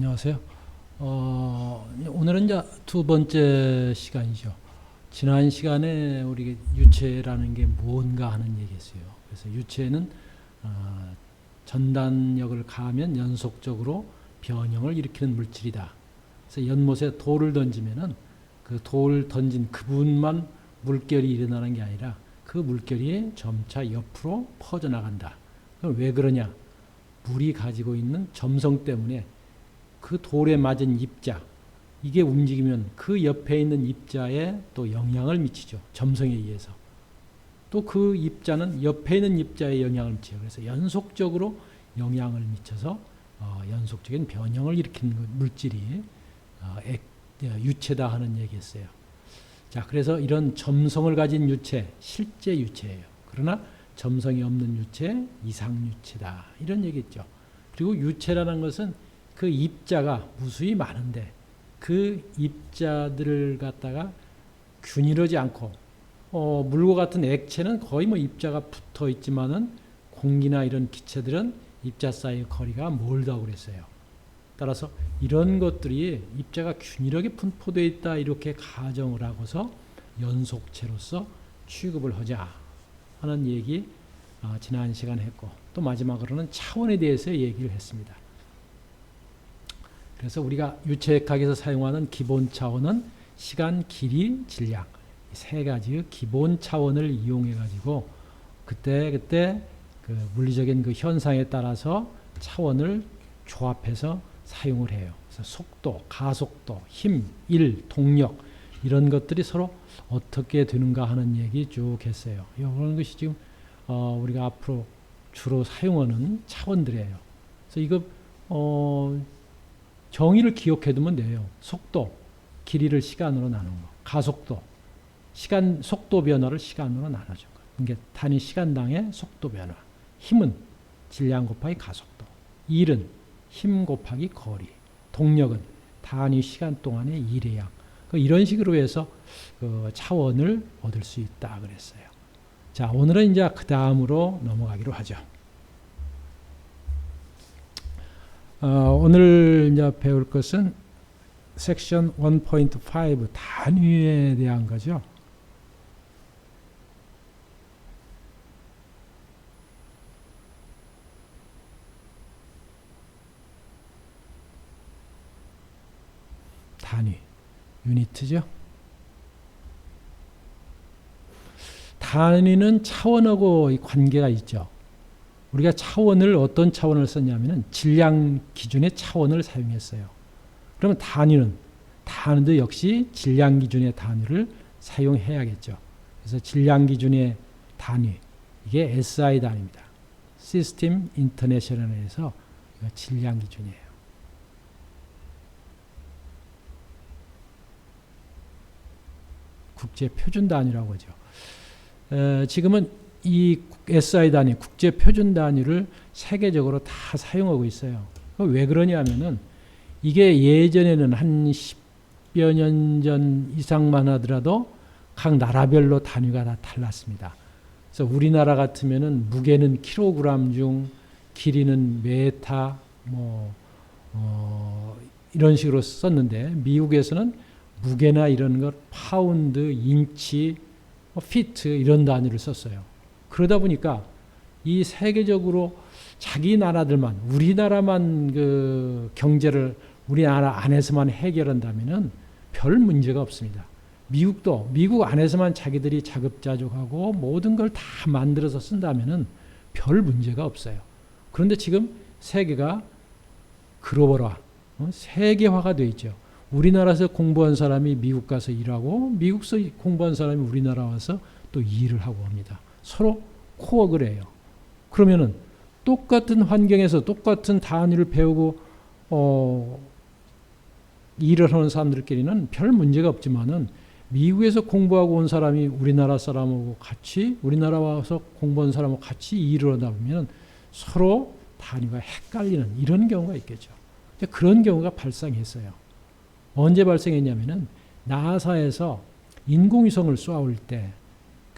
안녕하세요. 어, 오늘은 이제 두 번째 시간이죠. 지난 시간에 우리 유체라는 게 뭔가 하는 얘기했어요. 그래서 유체는 어, 전단력을 가하면 연속적으로 변형을 일으키는 물질이다. 그래서 연못에 돌을 던지면은 그 돌 던진 그분만 물결이 일어나는 게 아니라 그 물결이 점차 옆으로 퍼져 나간다. 그럼 왜 그러냐? 물이 가지고 있는 점성 때문에 그 돌에 맞은 입자 이게 움직이면 그 옆에 있는 입자에 또 영향을 미치죠. 점성에 의해서. 또 그 입자는 옆에 있는 입자에 영향을 미쳐요. 그래서 연속적으로 영향을 미쳐서 어, 연속적인 변형을 일으키는 그 물질이 어, 액, 어, 유체다 하는 얘기였어요. 자, 그래서 이런 점성을 가진 유체, 실제 유체예요. 그러나 점성이 없는 유체, 이상 유체다. 이런 얘기죠. 그리고 유체라는 것은 그 입자가 무수히 많은데 그 입자들을 갖다가 균일하지 않고 어, 물과 같은 액체는 거의 뭐 입자가 붙어 있지만은 공기나 이런 기체들은 입자 사이의 거리가 멀다고 그랬어요. 따라서 이런 것들이 입자가 균일하게 분포되어 있다 이렇게 가정을 하고서 연속체로서 취급을 하자 하는 얘기 어, 지난 시간에 했고 또 마지막으로는 차원에 대해서 얘기를 했습니다. 그래서 우리가 유체역학에서 사용하는 기본 차원은 시간, 길이, 질량 이세 가지의 기본 차원을 이용해 가지고 그때 그때 그 물리적인 그 현상에 따라서 차원을 조합해서 사용을 해요. 그래서 속도, 가속도, 힘, 일, 동력 이런 것들이 서로 어떻게 되는가 하는 얘기 쭉 했어요. 이런 것이 지금 어 우리가 앞으로 주로 사용하는 차원들이에요. 그래서 이거 어 정의를 기억해 두면 돼요. 속도, 길이를 시간으로 나눈 거. 가속도, 시간 속도 변화를 시간으로 나눠준 거. 이게 단위 시간당의 속도 변화. 힘은 질량 곱하기 가속도. 일은 힘 곱하기 거리. 동력은 단위 시간 동안의 일의 양. 그 이런 식으로 해서 그 차원을 얻을 수 있다 그랬어요. 자, 오늘은 이제 그 다음으로 넘어가기로 하죠. 어, 오늘 이제 배울 것은 섹션 1.5 단위에 대한 거죠. 단위, 유니트죠. 단위는 차원하고 관계가 있죠. 우리가 차원을 어떤 차원을 썼냐면은 질량 기준의 차원을 사용했어요. 그러면 단위는 단위도 역시 질량 기준의 단위를 사용해야겠죠. 그래서 질량 기준의 단위 이게 SI 단위입니다. 시스템 인터내셔널에서 질량 기준이에요. 국제 표준 단위라고 하죠. 에, 지금은 이 SI 단위, 국제 표준 단위를 세계적으로 다 사용하고 있어요. 왜 그러냐면은 이게 예전에는 한 10여 년 전 이상만 하더라도 각 나라별로 단위가 다 달랐습니다. 그래서 우리나라 같으면은 무게는 킬로그램 중 길이는 메타 뭐 어, 이런 식으로 썼는데 미국에서는 무게나 이런 것 파운드, 인치, 뭐 피트 이런 단위를 썼어요. 그러다 보니까 이 세계적으로 자기 나라들만 우리나라만 그 경제를 우리나라 안에서만 해결한다면은 별 문제가 없습니다. 미국도 미국 안에서만 자기들이 자급자족하고 모든 걸 다 만들어서 쓴다면은 별 문제가 없어요. 그런데 지금 세계가 글로벌화, 어? 세계화가 돼 있죠. 우리나라에서 공부한 사람이 미국 가서 일하고 미국에서 공부한 사람이 우리나라 와서 또 일을 하고 합니다. 서로 코어를 해요. 그러면은 똑같은 환경에서 똑같은 단위를 배우고 어, 일을 하는 사람들끼리는 별 문제가 없지만은 미국에서 공부하고 온 사람이 우리나라 사람하고 같이 우리나라 와서 공부한 사람하고 같이 일을 하다 보면 서로 단위가 헷갈리는 이런 경우가 있겠죠. 그런 경우가 발생했어요. 언제 발생했냐면은 나사에서 인공위성을 쏘아올 때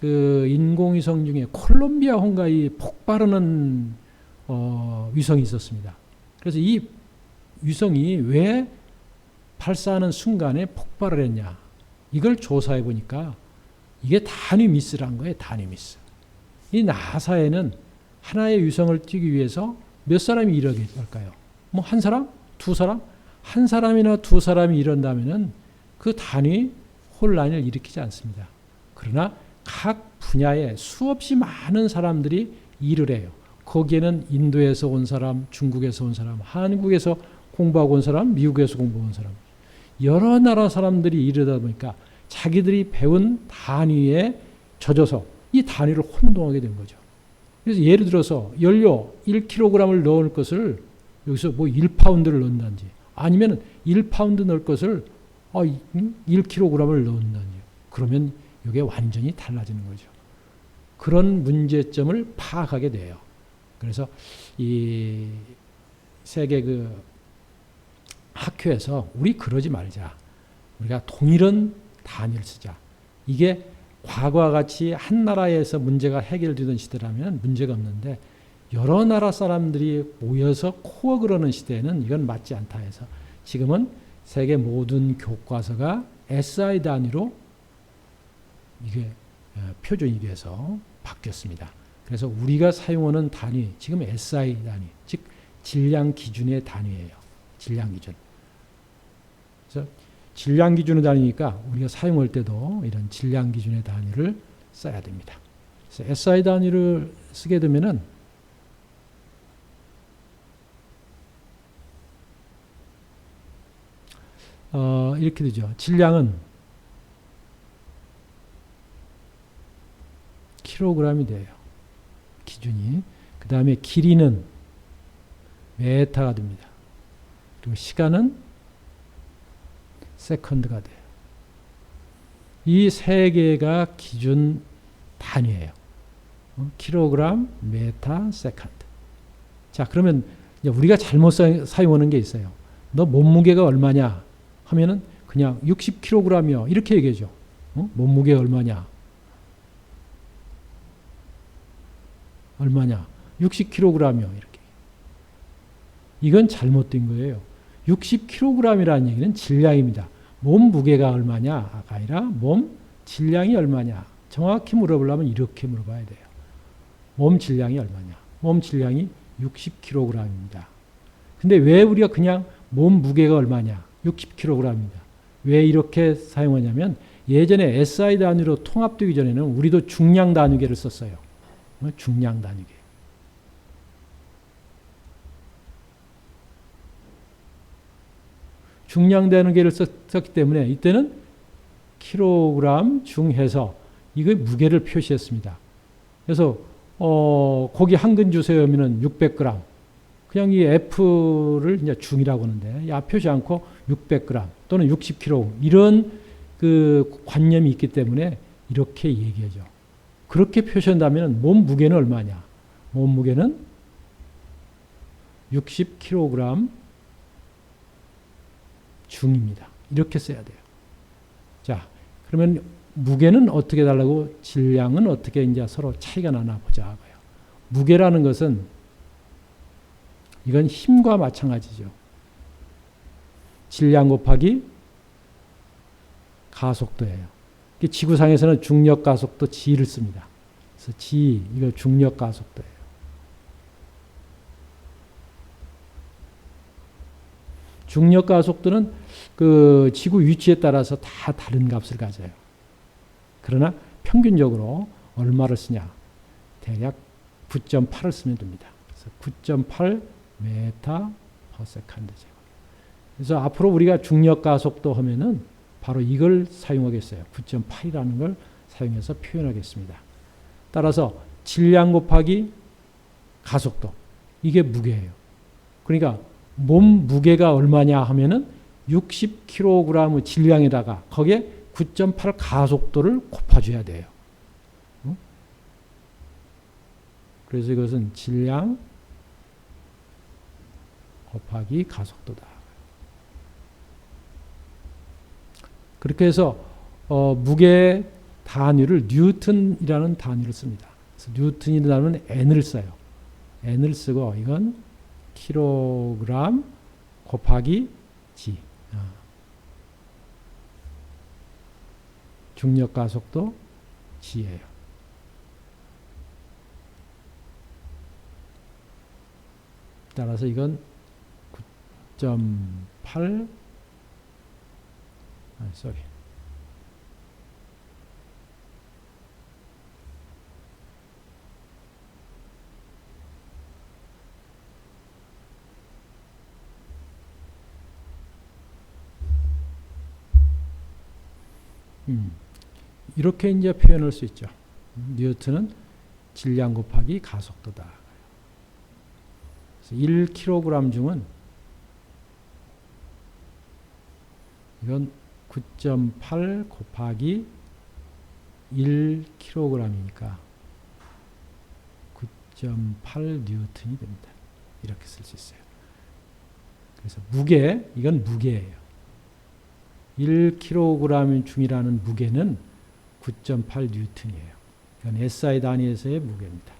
그 인공위성 중에 콜롬비아 홍가이 폭발하는 어, 위성이 있었습니다. 그래서 이 위성이 왜 발사하는 순간에 폭발을 했냐. 이걸 조사해 보니까 이게 단위 미스란 거예요. 단위 미스. 이 나사에는 하나의 위성을 띄기 위해서 몇 사람이 일하게 할까요? 뭐 한 사람? 두 사람? 한 사람이나 두 사람이 이런다면은 그 단위 혼란을 일으키지 않습니다. 그러나 각 분야에 수없이 많은 사람들이 일을 해요. 거기에는 인도에서 온 사람, 중국에서 온 사람, 한국에서 공부하고 온 사람, 미국에서 공부한 온 사람, 여러 나라 사람들이 이르다 보니까 자기들이 배운 단위에 젖어서 이 단위를 혼동하게 된 거죠. 그래서 예를 들어서 연료 1kg을 넣을 것을 여기서 뭐 1파운드를 넣는다든지 아니면 1파운드 넣을 것을 어, 1kg을 넣는다든지 그러면 이게 완전히 달라지는 거죠. 그런 문제점을 파악하게 돼요. 그래서 이 세계 그 학교에서 우리 그러지 말자. 우리가 동일한 단위를 쓰자. 이게 과거와 같이 한 나라에서 문제가 해결되던 시대라면 문제가 없는데 여러 나라 사람들이 모여서 코어 그러는 시대에는 이건 맞지 않다 해서 지금은 세계 모든 교과서가 SI 단위로 이게 어, 표준이 돼서 바뀌었습니다. 그래서 우리가 사용하는 단위 지금 SI 단위 즉 질량 기준의 단위예요. 질량 기준. 그래서 질량 기준의 단위니까 우리가 사용할 때도 이런 질량 기준의 단위를 써야 됩니다. 그래서 SI 단위를 쓰게 되면은 어, 이렇게 되죠. 질량은 킬로그램이 돼요. 기준이. 그 다음에 길이는 메타가 됩니다. 그리고 시간은 세컨드가 돼요. 이 세 개가 기준 단위예요. 어? 킬로그램, 메타, 세컨드. 자, 그러면 우리가 잘못 사용하는 게 있어요. 너 몸무게가 얼마냐? 하면은 그냥 60kg이요. 이렇게 얘기하죠. 어? 몸무게 얼마냐? 얼마냐? 60kg이요. 이렇게. 이건 잘못된 거예요. 60kg이라는 얘기는 질량입니다. 몸 무게가 얼마냐가 아니라 몸 질량이 얼마냐. 정확히 물어보려면 이렇게 물어봐야 돼요. 몸 질량이 얼마냐. 몸 질량이 60kg입니다. 근데 왜 우리가 그냥 몸 무게가 얼마냐. 60kg입니다. 왜 이렇게 사용하냐면 예전에 SI 단위로 통합되기 전에는 우리도 중량 단위계를 썼어요. 어, 중량 단위계. 중량 단위계를 썼기 때문에 이때는 킬로그램 중해서 이거 무게를 표시했습니다. 그래서 어, 고기 한 근 주세요 하면은 600g. 그냥 이 F를 이제 중이라고 하는데 야 표시 않고 600g 또는 60kg 이런 그 관념이 있기 때문에 이렇게 얘기하죠. 그렇게 표시한다면 몸 무게는 얼마냐? 몸 무게는 60kg 중입니다. 이렇게 써야 돼요. 자, 그러면 무게는 어떻게 달라고 질량은 어떻게 이제 서로 차이가 나나 보자고요. 무게라는 것은 이건 힘과 마찬가지죠. 질량 곱하기 가속도예요. 지구상에서는 중력 가속도 g를 씁니다. 그래서 g 이거 중력 가속도예요. 중력 가속도는 그 지구 위치에 따라서 다 다른 값을 가져요. 그러나 평균적으로 얼마를 쓰냐? 대략 9.8을 쓰면 됩니다. 그래서 9.8 메타 퍼 세컨드 제곱. 그래서 앞으로 우리가 중력 가속도 하면은 바로 이걸 사용하겠어요. 9.8이라는 걸 사용해서 표현하겠습니다. 따라서 질량 곱하기 가속도 이게 무게예요. 그러니까 몸 무게가 얼마냐 하면은 60kg 질량에다가 거기에 9.8 가속도를 곱아줘야 돼요. 그래서 이것은 질량 곱하기 가속도다. 그렇게 해서 어, 무게 단위를 뉴턴이라는 단위를 씁니다. 뉴턴이라는 n을 써요. n을 쓰고 이건 킬로그램 곱하기 g. 어. 중력 가속도 g예요. 따라서 이건 9.8 아, 쏘리. 음, 이렇게 이제 표현할 수 있죠. 뉴턴은 질량 곱하기 가속도다. 그래서 1kg 중은 이건 9.8 곱하기 1kg이니까 9.8 뉴턴이 됩니다. 이렇게 쓸 수 있어요. 그래서 무게, 이건 무게예요. 1kg 중이라는 무게는 9.8 뉴턴이에요. 이건 SI 단위에서의 무게입니다.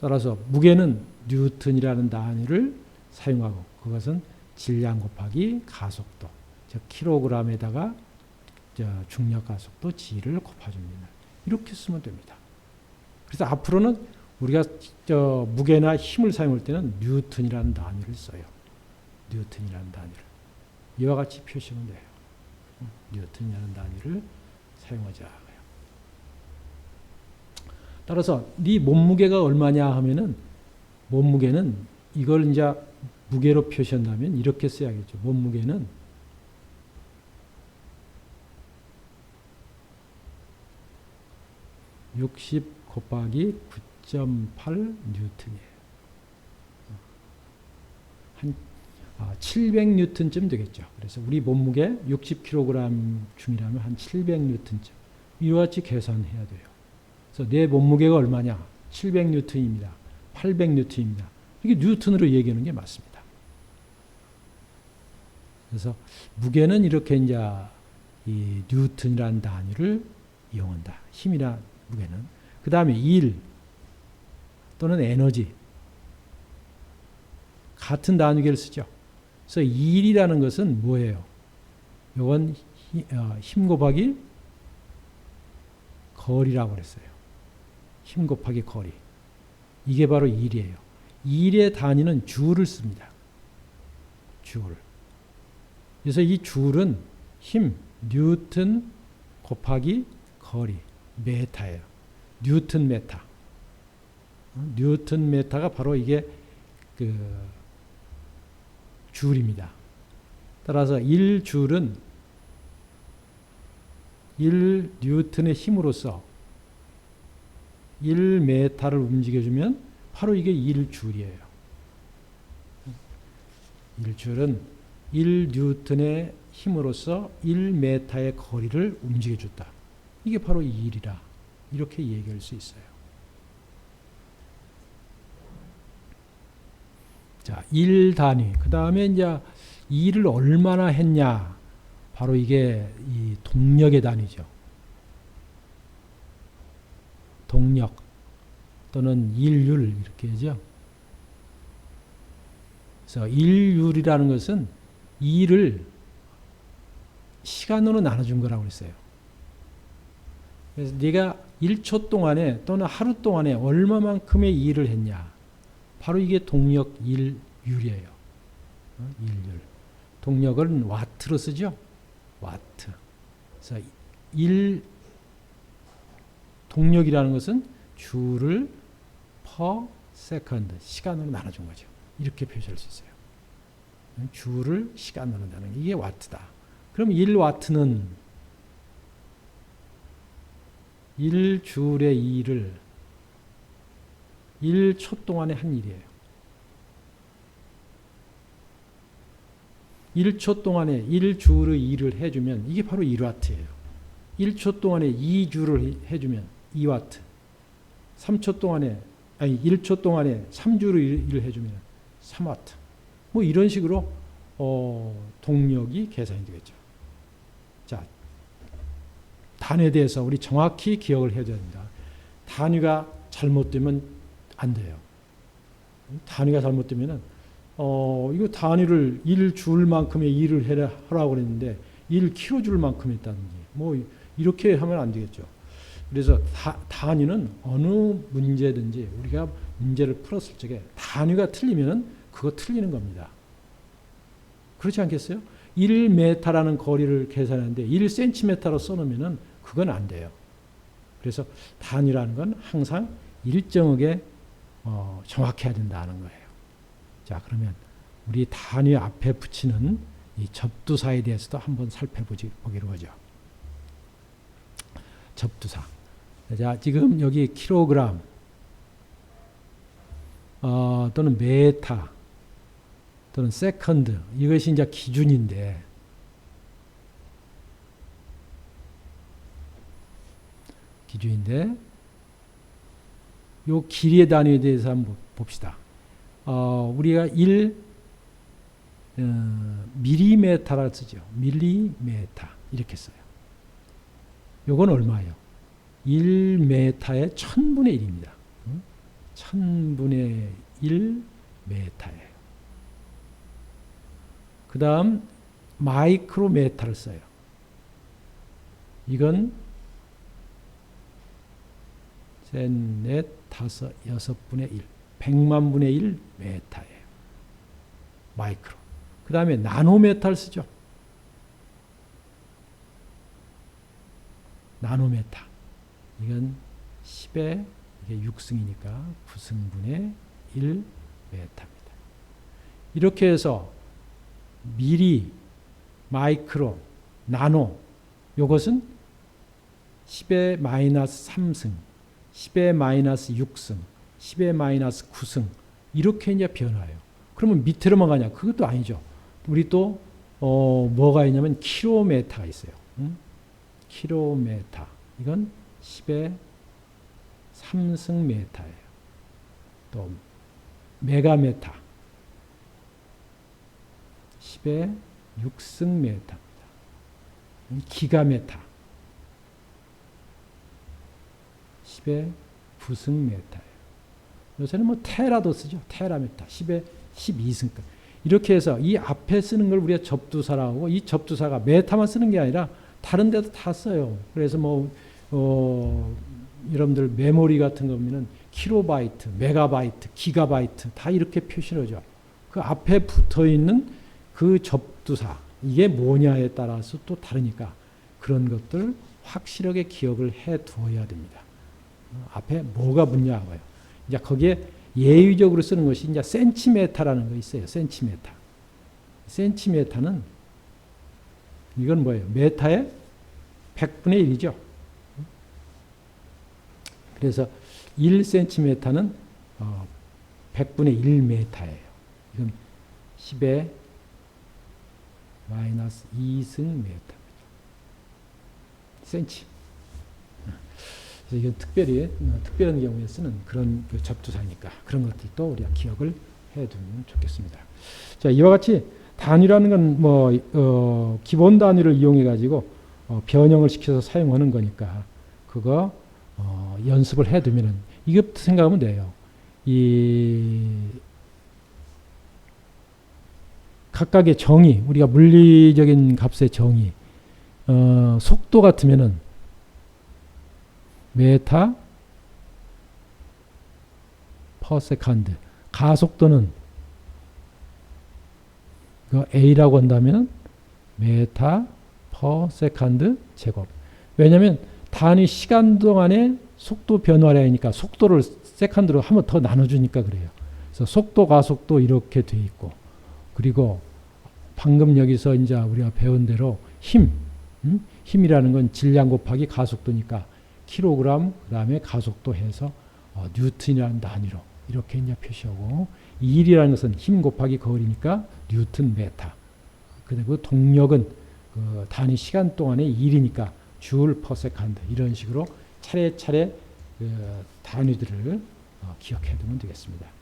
따라서 무게는 뉴턴이라는 단위를 사용하고 그것은 질량 곱하기 가속도, 즉 킬로그램에다가 중력 가속도 g를 곱해줍니다. 이렇게 쓰면 됩니다. 그래서 앞으로는 우리가 저 무게나 힘을 사용할 때는 뉴턴이라는 단위를 써요. 뉴턴이라는 단위를. 이와 같이 표시하면 돼요. 뉴턴이라는 단위를 사용하자. 따라서 네 몸무게가 얼마냐 하면은 몸무게는 이걸 이제 무게로 표시한다면 이렇게 써야겠죠. 몸무게는 (60) 곱하기 (9.8) 뉴턴이에요. 한 아, 700뉴턴쯤 되겠죠. 그래서 우리 몸무게 60kg 중이라면 한 700뉴턴쯤 이와 같이 계산해야 돼요. 그래서 내 몸무게가 얼마냐? 700뉴턴입니다. 800뉴턴입니다. 이게 뉴턴으로 얘기하는 게 맞습니다. 그래서 무게는 이렇게 이제 이 뉴턴이라는 단위를 이용한다. 힘이나 무게는. 그 다음에 일 또는 에너지 같은 단위계를 쓰죠. 그래서 일이라는 것은 뭐예요? 이건 어, 힘 곱하기 거리라고 그랬어요. 힘 곱하기 거리. 이게 바로 일이에요. 일의 단위는 줄을 씁니다. 줄. 그래서 이 줄은 힘, 뉴턴 곱하기 거리, 메타예요. 뉴턴 메타. 어, 뉴턴 메타가 바로 이게 그 줄입니다. 따라서 1줄은 1 뉴턴의 힘으로써 1메타를 움직여주면 바로 이게 1줄이에요. 1줄은 1뉴턴의 힘으로써 1메타의 거리를 움직여줬다. 이게 바로 1이라 이렇게 얘기할 수 있어요. 자, 1 단위. 그 다음에 이제 일을 얼마나 했냐. 바로 이게 이 동력의 단위죠. 동력 또는 일률 이렇게 하죠. 그래서 일률이라는 것은 일을 시간으로 나눠준 거라고 했어요. 그래서 네가 1초 동안에 또는 하루 동안에 얼마만큼의 일을 했냐. 바로 이게 동력 일률이에요. 어? 일률. 동력은 와트로 쓰죠. 와트. 그래서 일 동력이라는 것은 줄을 per second 시간으로 나눠준 거죠. 이렇게 표시할 수 있어요. 줄을 시간으로 나누는 이게 와트다. 그럼 1와트는 1줄의 2를 1초 동안에 한 일이에요. 1초 동안에 1줄의 2를 해주면 이게 바로 1와트예요. 1초 동안에 2줄을 해주면 2와트. 3초 동안에 아니 1초 동안에 3주를 일을 해주면 3와트. 뭐 이런 식으로 어, 동력이 계산이 되겠죠. 자 단에 대해서 우리 정확히 기억을 해야 됩니다. 단위가 잘못되면 안 돼요. 단위가 잘못되면 어, 이거 단위를 1줄 만큼의 일을 해라, 하라고 그랬는데 1kg 줄 만큼 했다든지 뭐 이렇게 하면 안 되겠죠. 그래서 다, 단위는 어느 문제든지 우리가 문제를 풀었을 적에 단위가 틀리면 그거 틀리는 겁니다. 그렇지 않겠어요? 1m라는 거리를 계산하는데 1cm로 써놓으면 그건 안 돼요. 그래서 단위라는 건 항상 일정하게 어, 정확해야 된다는 거예요. 자, 그러면 우리 단위 앞에 붙이는 이 접두사에 대해서도 한번 살펴보기로 하죠. 접두사. 자, 지금 여기 킬로그램 어, 또는 메타 또는 세컨드 이것이 이제 기준인데 기준인데 요 길이의 단위에 대해서 한번 봅시다. 어, 우리가 1 어, 밀리메타라 쓰죠. 밀리메타 이렇게 써요. 요건 얼마예요? 1메타의 천분의 1입니다. 천분의 1 메타예요. 그 다음 마이크로메타를 써요. 이건 셋, 넷, 다섯, 여섯 분의 1. 백만 분의 1 메타예요. 마이크로. 그 다음에 나노메타를 쓰죠. 나노메타. 이건 10의 이게 6승이니까 9승분의 1 메타입니다. 이렇게 해서 미리, 마이크로, 나노 요것은 10의 마이너스 3승, 10의 마이너스 6승, 10의 마이너스 9승 이렇게 이제 변화해요. 그러면 밑으로만 가냐? 그것도 아니죠. 우리 또 어, 뭐가 있냐면 킬로메타가 있어요. 응? 킬로메타. 이건 10의 3승 메타예요. 또 메가메타. 10의 6승 메타입니다. 기가메타. 10의 9승 메타예요. 요새는 뭐 테라도 쓰죠. 테라메타. 10의 12승급. 이렇게 해서 이 앞에 쓰는 걸 우리가 접두사라고 이 접두사가 메타만 쓰는 게 아니라 다른 데도 다 써요. 그래서 뭐, 어, 여러분들 메모리 같은 거 보면은 킬로바이트, 메가바이트, 기가바이트 다 이렇게 표시를 하죠. 그 앞에 붙어 있는 그 접두사, 이게 뭐냐에 따라서 또 다르니까 그런 것들 확실하게 기억을 해 두어야 됩니다. 앞에 뭐가 붙냐고요. 이제 거기에 예의적으로 쓰는 것이 이제 센티메타라는 거 있어요. 센티메타. 센티메타는 이건 뭐예요? 메타의 100분의 1이죠. 그래서 1cm는 어, 100분의 1m예요. 이건 10의 마이너스 2승 메타입니다. 센치. 그래서 이건 특별히 어, 특별한 경우에 쓰는 그런 그 접두사니까 그런 것들도 우리가 기억을 해두면 좋겠습니다. 자 이와 같이 단위라는 건뭐 어, 기본 단위를 이용해 가지고 어, 변형을 시켜서 사용하는 거니까 그거 어, 연습을 해두면은 이것부터 생각하면 돼요. 이 각각의 정의, 우리가 물리적인 값의 정의, 어, 속도 같으면은 메타 퍼 세컨드, 가속도는 그 a라고 한다면 메타 퍼 세컨드 제곱. 왜냐하면 단위 시간 동안에 속도 변화량이니까 속도를 세컨드로 한 번 더 나눠주니까 그래요. 그래서 속도 가속도 이렇게 돼 있고 그리고 방금 여기서 이제 우리가 배운 대로 힘, 음? 힘이라는 건 질량 곱하기 가속도니까 킬로그램 그다음에 가속도 해서 어, 뉴턴이라는 단위로 이렇게 이제 표시하고 일이라는 것은 힘 곱하기 거리니까 뉴턴 메타. 그리고 동력은 그 단위 시간 동안의 일이니까 줄 퍼세컨드 이런 식으로 차례차례 그 단위들을 어, 기억해 두면 되겠습니다.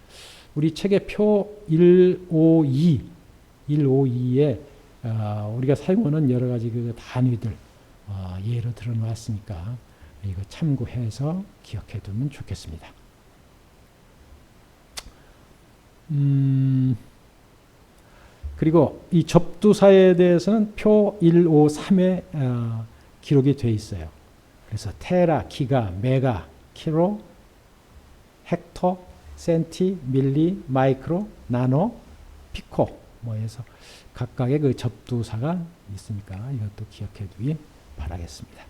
우리 책의 표 152, 152에 어, 우리가 사용하는 여러 가지 그 단위들 어, 예로 들어 놓았으니까 이거 참고해서 기억해 두면 좋겠습니다. 음, 그리고 이 접두사에 대해서는 표 153에 어, 기록이 돼 있어요. 그래서 테라, 기가, 메가, 키로, 헥토, 센티, 밀리, 마이크로, 나노, 피코 뭐 해서 각각의 그 접두사가 있으니까 이것도 기억해 두기 바라겠습니다.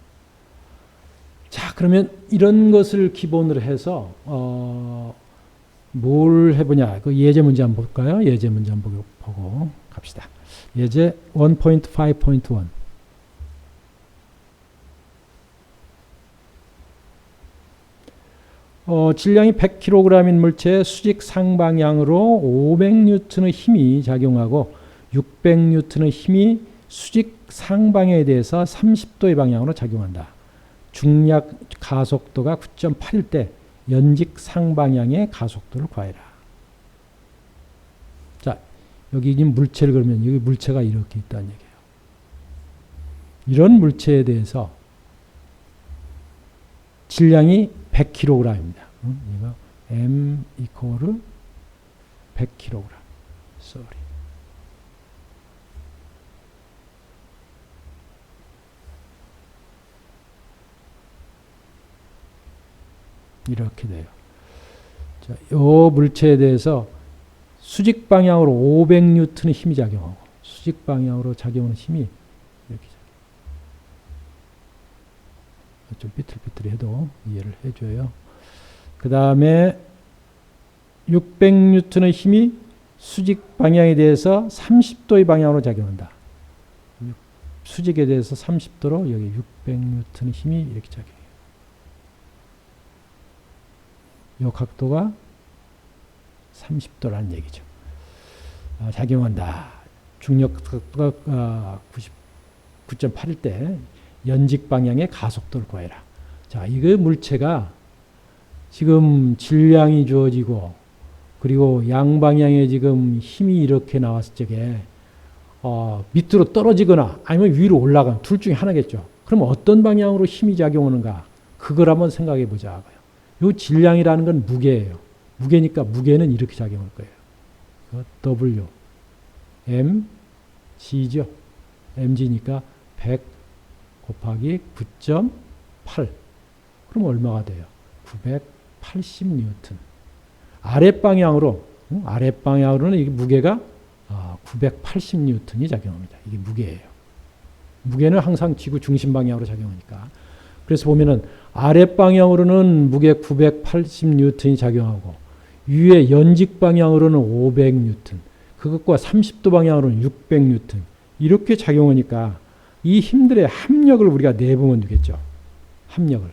자, 그러면 이런 것을 기본으로 해서 어, 뭘 해보냐? 그 예제 문제 한번 볼까요? 예제 문제 한번 보고 갑시다. 예제 1.5.1 어, 질량이 100kg인 물체에 수직 상방향으로 500N의 힘이 작용하고 600N의 힘이 수직 상방에 대해서 30도의 방향으로 작용한다. 중력 가속도가 9.8일 때 연직 상방향의 가속도를 구하라. 자, 여기 지금 물체를 그러면 여기 물체가 이렇게 있다는 얘기예요. 이런 물체에 대해서 질량이 100kg입니다. 응? 이거 m 이코르 100kg. sorry. 이렇게 돼요. 자, 요 물체에 대해서 수직 방향으로 500N의 힘이 작용하고 수직 방향으로 작용하는 힘이 이렇게 작용. 좀 삐뚤삐뚤해도 이해를 해줘요. 그 다음에 600N의 힘이 수직 방향에 대해서 30도의 방향으로 작용한다. 수직에 대해서 30도로 여기 600N의 힘이 이렇게 작용해요. 이 각도가 30도라는 얘기죠. 아, 작용한다. 중력 각도가 아, 99.8일 때 연직 방향의 가속도를 구해라. 자, 이거 물체가 지금 질량이 주어지고 그리고 양방향에 지금 힘이 이렇게 나왔을 적에 어, 밑으로 떨어지거나 아니면 위로 올라가는 둘 중에 하나겠죠. 그럼 어떤 방향으로 힘이 작용하는가? 그걸 한번 생각해 보자고요. 요 질량이라는 건 무게예요. 무게니까 무게는 이렇게 작용할 거예요. W, M, G죠. mg니까 100 곱하기 9.8. 그럼 얼마가 돼요? 980뉴턴. 아랫방향으로, 아랫방향으로는 이게 무게가 980뉴턴이 작용합니다. 이게 무게예요. 무게는 항상 지구 중심 방향으로 작용하니까. 그래서 보면은 아랫방향으로는 무게 980뉴턴이 작용하고 위에 연직 방향으로는 500뉴턴, 그것과 30도 방향으로는 600뉴턴 이렇게 작용하니까 이 힘들의 합력을 우리가 내보면 되겠죠. 합력을.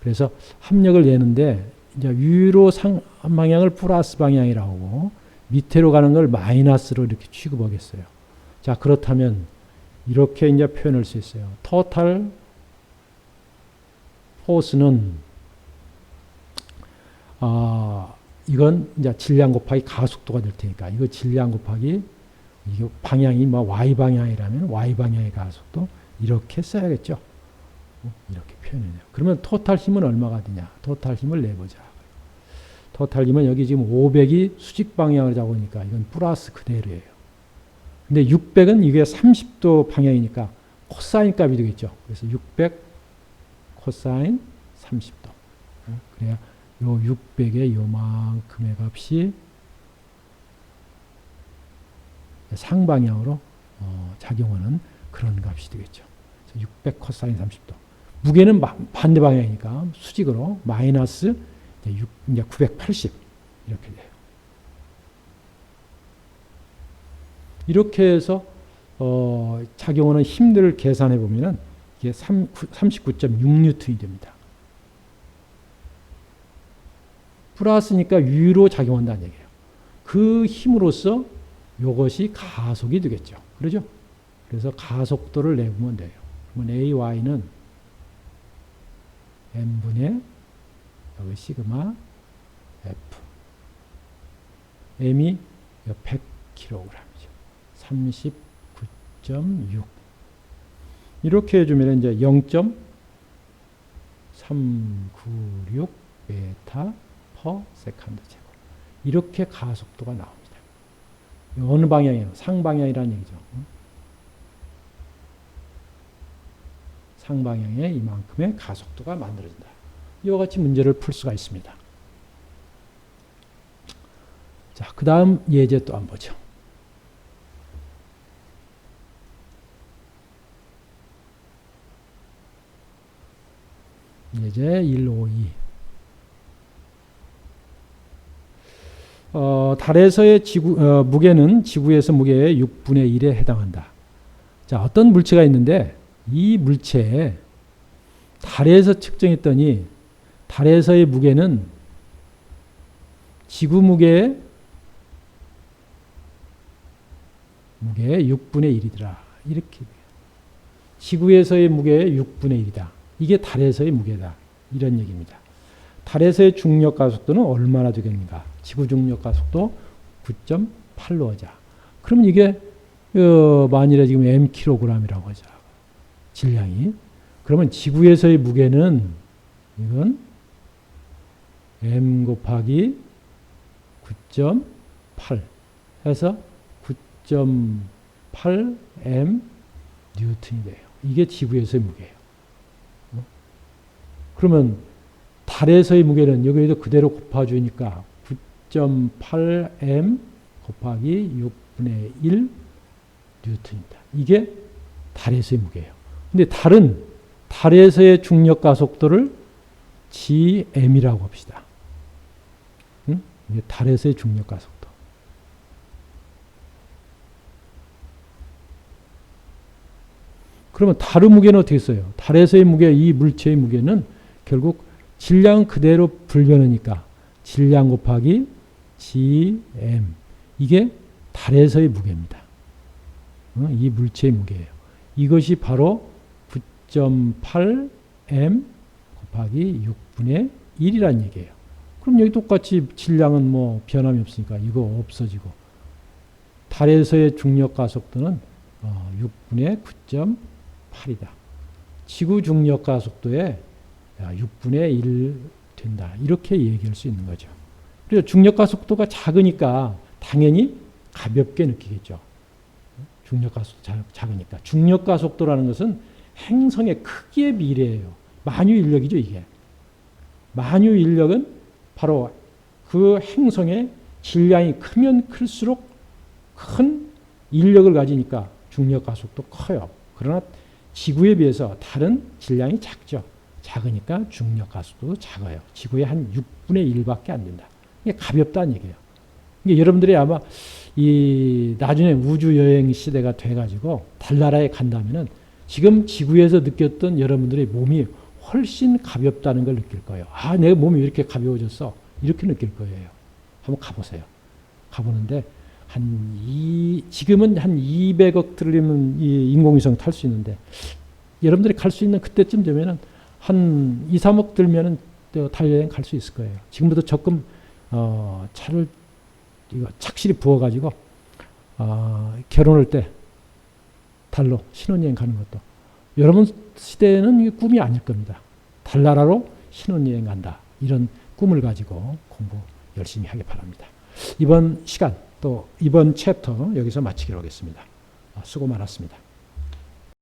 그래서 합력을 내는데 이제 위로 상 방향을 플러스 방향이라고 하고 밑으로 가는 걸 마이너스로 이렇게 취급하겠어요. 자, 그렇다면 이렇게 이제 표현할 수 있어요. 토탈 포스는 아, 이건 이제 질량 곱하기 가속도가 될 테니까 이거 질량 곱하기 이게 방향이 뭐 y 방향이라면 y 방향의 가속도 이렇게 써야겠죠. 어, 이렇게 표현해요. 그러면 토탈 힘은 얼마가 되냐? 토탈 힘을 내보자. 토탈 힘은 여기 지금 500이 수직 방향으로 잡으니까 이건 플러스 그대로예요. 근데 600은 이게 30도 방향이니까 코사인 값이 되겠죠. 그래서 600 코사인 30도. 어, 그래야 요 600의 요만큼의 값이 상방향으로 어, 작용하는 그런 값이 되겠죠. 600 코사인 30도. 무게는 반대 방향이니까 수직으로 마이너스 6, 이제 980 이렇게 돼요. 이렇게 해서 어, 작용하는 힘들을 계산해 보면은 이게 39.6뉴턴이 됩니다. 플러스니까 위로 작용한다는 얘기예요. 그 힘으로써 이것이 가속이 되겠죠. 그러죠? 그래서 가속도를 내보면 돼요. 그러면 AY는 M분의 여기 시그마 F M이 100kg이죠. 39.6 이렇게 해주면 이제 0.396 메타 퍼 세컨드 제곱 이렇게 가속도가 나옵니다. 어느 방향이에요? 상방향이라는 얘기죠. 상방향에 이만큼의 가속도가 만들어진다. 이와 같이 문제를 풀 수가 있습니다. 자, 그 다음 예제 또 한번 보죠. 예제 152. 어, 달에서의 지구, 어, 무게는 지구에서 무게의 6분의 1에 해당한다. 자, 어떤 물체가 있는데 이 물체에 달에서 측정했더니 달에서의 무게는 지구 무게의 무게의 6분의 1이더라. 이렇게 지구에서의 무게의 6분의 1이다. 이게 달에서의 무게다. 이런 얘기입니다. 달에서의 중력 가속도는 얼마나 되겠는가? 지구 중력 가속도 9.8로 하자. 그럼 이게 어, 만일에 지금 m kg이라고 하자. 질량이. 그러면 지구에서의 무게는 이건 m 곱하기 9.8 해서 9.8 m 뉴턴이 돼요. 이게 지구에서의 무게예요. 어? 그러면 달에서의 무게는 여기에도 그대로 곱해주니까 9.8 m 곱하기 6분의 1 뉴턴입니다. 이게 달에서의 무게예요. 근데 달은 달에서의 중력 가속도를 gm이라고 합시다. 응? 이게 달에서의 중력 가속도. 그러면 달의 무게는 어떻게 써요? 달에서의 무게, 이 물체의 무게는 결국 질량 그대로 불변하니까 질량 곱하기 gm 이게 달에서의 무게입니다. 어? 이 물체의 무게예요. 이것이 바로 9.8 m 곱하기 6분의 1이란 얘기예요. 그럼 여기 똑같이 질량은 뭐 변함이 없으니까 이거 없어지고 달에서의 중력 가속도는 6분의 9.8이다. 지구 중력 가속도의 6분의 1 된다. 이렇게 얘기할 수 있는 거죠. 그래서 중력 가속도가 작으니까 당연히 가볍게 느끼겠죠. 중력 가속도 작으니까. 중력 가속도라는 것은 행성의 크기에 비례해요. 만유 인력이죠, 이게. 만유 인력은 바로 그 행성의 질량이 크면 클수록 큰 인력을 가지니까 중력 가속도 커요. 그러나 지구에 비해서 다른 질량이 작죠. 작으니까 중력 가속도 작아요. 지구의 한 6분의 1밖에 안 된다. 이게 가볍다는 얘기예요. 이게 여러분들이 아마 이 나중에 우주 여행 시대가 돼가지고 달나라에 간다면은 지금 지구에서 느꼈던 여러분들의 몸이 훨씬 가볍다는 걸 느낄 거예요. 아, 내 몸이 왜 이렇게 가벼워졌어? 이렇게 느낄 거예요. 한번 가보세요. 가보는데 한 이, 지금은 한 200억 트릴리언 인공위성 탈 수 있는데 여러분들이 갈 수 있는 그때쯤 되면은 한 2, 3억 들면은 달여행 갈 수 있을 거예요. 지금부터 적금 어, 차를 이거 착실히 부어가지고 어, 결혼할 때 달로 신혼여행 가는 것도 여러분 시대에는 꿈이 아닐 겁니다. 달나라로 신혼여행 간다. 이런 꿈을 가지고 공부 열심히 하기 바랍니다. 이번 시간 또 이번 챕터 여기서 마치기로 하겠습니다. 수고 많았습니다.